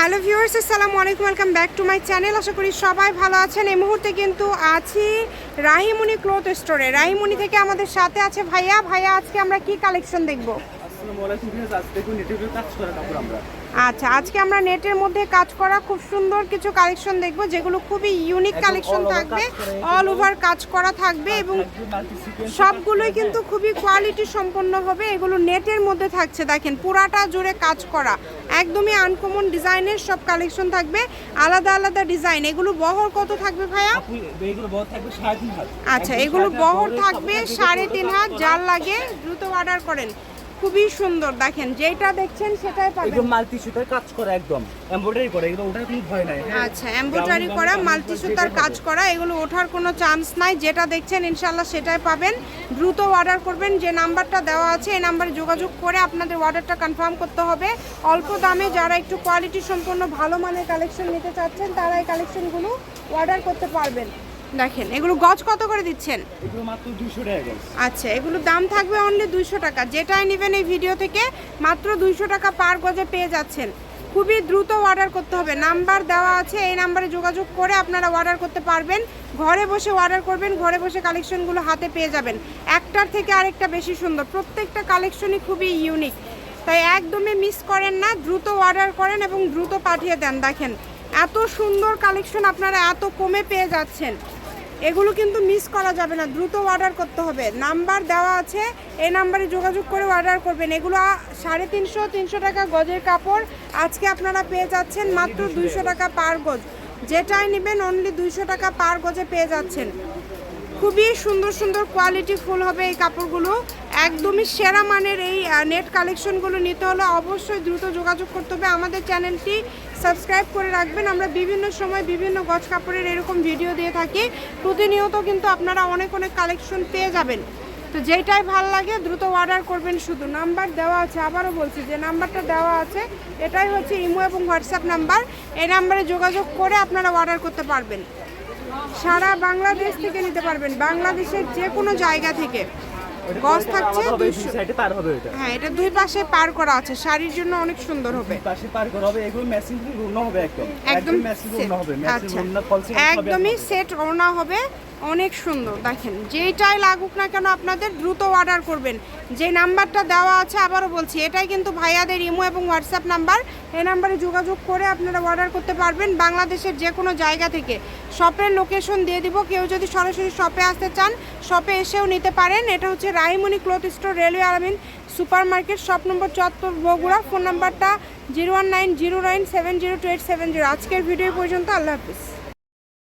Hello viewers, আসসালামু আলাইকুম, welcome back to my channel. আশা করি সবাই ভালো আছেন। এই মুহূর্তে কিন্তু আছি রাহিমুনি ক্লথ স্টোরে। রাহিমুনি থেকে আমাদের সাথে আছে ভাইয়া। ভাইয়া, আজকে আমরা কি কালেকশন দেখব? আসসালামু আলাইকুম ভিউয়ার্স আজ দেখুন কাজ করা কাপড় আমরা। আচ্ছা আজকে আমরা নেটের মধ্যে কাজ করা খুব সুন্দর কিছু কালেকশন দেখব যেগুলো খুবই ইউনিক কালেকশন থাকবে অল ওভার কাজ করা থাকবে এবং সবগুলোই কিন্তু খুবই কোয়ালিটি সম্পন্ন হবে এগুলো নেটের মধ্যে থাকছে দেখেন পুরাটা জুড়ে কাজ করা একদমই আনকমন ডিজাইনের সব কালেকশন থাকবে আলাদা আলাদা ডিজাইন এগুলো বহর কত থাকবে ভাইয়া? আচ্ছা এগুলো বহর থাকবে সাড়ে তিন হাত বড় যার লাগে দ্রুত অর্ডার করেন। খুবই সুন্দর দেখেন যেটা দেখছেন সেটাই পাবেন। এগুলো মাল্টি সুতার কাজ করা একদম এমব্রয়ডারি করে এগুলো ওঠার কোনো ভয় নাই। হ্যাঁ? আচ্ছা এমব্রয়ডারি করা মাল্টি সুতার কাজ করা এগুলো ওঠার কোনো চান্স নাই যেটা দেখছেন ইনশাল্লাহ সেটাই পাবেন। দ্রুত অর্ডার করবেন যে নাম্বারটা দেওয়া আছে এই নাম্বারে যোগাযোগ করে আপনাদের অর্ডারটা কনফার্ম করতে হবে। অল্প দামে যারা একটু কোয়ালিটি সম্পন্ন ভালো মানের কালেকশন নিতে চাচ্ছেন তারা এই কালেকশনগুলো অর্ডার করতে পারবেন। দেখেন এগুলো গজ কত করে দিচ্ছেন? এগুলো মাত্র দুশো টাকা গজ। আচ্ছা এগুলোর দাম থাকবে অনলি দুইশো টাকা। যেটাই নেবেন এই ভিডিও থেকে মাত্র দুইশো টাকা পার গজে পেয়ে যাচ্ছেন। খুবই দ্রুত অর্ডার করতে হবে। নাম্বার দেওয়া আছে এই নাম্বারে যোগাযোগ করে আপনারা অর্ডার করতে পারবেন। ঘরে বসে অর্ডার করবেন ঘরে বসে কালেকশনগুলো হাতে পেয়ে যাবেন। একটার থেকে আরেকটা বেশি সুন্দর। প্রত্যেকটা কালেকশনই খুবই ইউনিক তাই একদমই মিস করেন না দ্রুত অর্ডার করেন এবং দ্রুত পাঠিয়ে দেন। দেখেন এত সুন্দর কালেকশন আপনারা এত কমে পেয়ে যাচ্ছেন। এগুলো কিন্তু মিস করা যাবে না, দ্রুত অর্ডার করতে হবে। নাম্বার দেওয়া আছে, এই নাম্বারে যোগাযোগ করে অর্ডার করবেন। এগুলো সাড়ে তিনশো তিনশো টাকা গজের কাপড়। আজকে আপনারা পেয়ে যাচ্ছেন মাত্র দুইশো টাকা পার গজ। যেটাই নেবেন অনলি দুইশো টাকা পার গজে পেয়ে যাচ্ছেন। খুবই সুন্দর সুন্দর কোয়ালিটি ফুল হবে এই কাপড়গুলো। একদমই সেরা মানের এই নেট কালেকশনগুলো নিতে হলে অবশ্যই দ্রুত যোগাযোগ করতে হবে। আমাদের চ্যানেলটি সাবস্ক্রাইব করে রাখবেন। আমরা বিভিন্ন সময় বিভিন্ন গছ কাপড়ের এরকম ভিডিও দিয়ে থাকি। প্রতিনিয়ত কিন্তু আপনারা অনেক অনেক কালেকশন পেয়ে যাবেন। তো যেটাই ভালো লাগে দ্রুত অর্ডার করবেন শুধু। নাম্বার দেওয়া আছে, আবারও বলছি যে নাম্বারটা দেওয়া আছে, এটাই হচ্ছে ইমো এবং হোয়াটসঅ্যাপ নাম্বার এই নাম্বারে যোগাযোগ করে আপনারা অর্ডার করতে পারবেন। সারা বাংলাদেশ থেকে নিতে পারবেন। বাংলাদেশের যে কোনো জায়গা থেকে। গজ থাকছে হবে সাইডে পার হবে এটা হ্যাঁ এটা দুই পাশে পার করা আছে। শাড়ির জন্য অনেক সুন্দর হবে। পাশে পার করা হবে এগুলো ম্যাচিং রুন হবে একদম। একদম ম্যাচিং। হবে আচ্ছা। রুন একদমই সেট ওনা হবে। অনেক সুন্দর, দেখেন। যেটাই লাগুক না কেন আপনাদের দ্রুত অর্ডার করবেন। যে নাম্বারটা দেওয়া আছে, আবারও বলছি, এটাই কিন্তু ভাইয়াদের ইমো এবং হোয়াটসঅ্যাপ নাম্বার। এই নাম্বারে যোগাযোগ করে আপনারা অর্ডার করতে পারবেন বাংলাদেশের যে কোনো জায়গা থেকে। শপের লোকেশন দিয়ে দিব, কেউ যদি সরাসরি শপে আসতে চান, শপে এসেও নিতে পারেন। এটা হচ্ছে রাইমনি ক্লথ স্টোর, রেলওয়ে আলমিন সুপার মার্কেট শপ নম্বর চত্বর বগুড়া। ফোন নাম্বারটা zero one nine zero nine seven zero two eight seven zero. আজকের ভিডিও পর্যন্ত, আল্লাহ হাফিজ।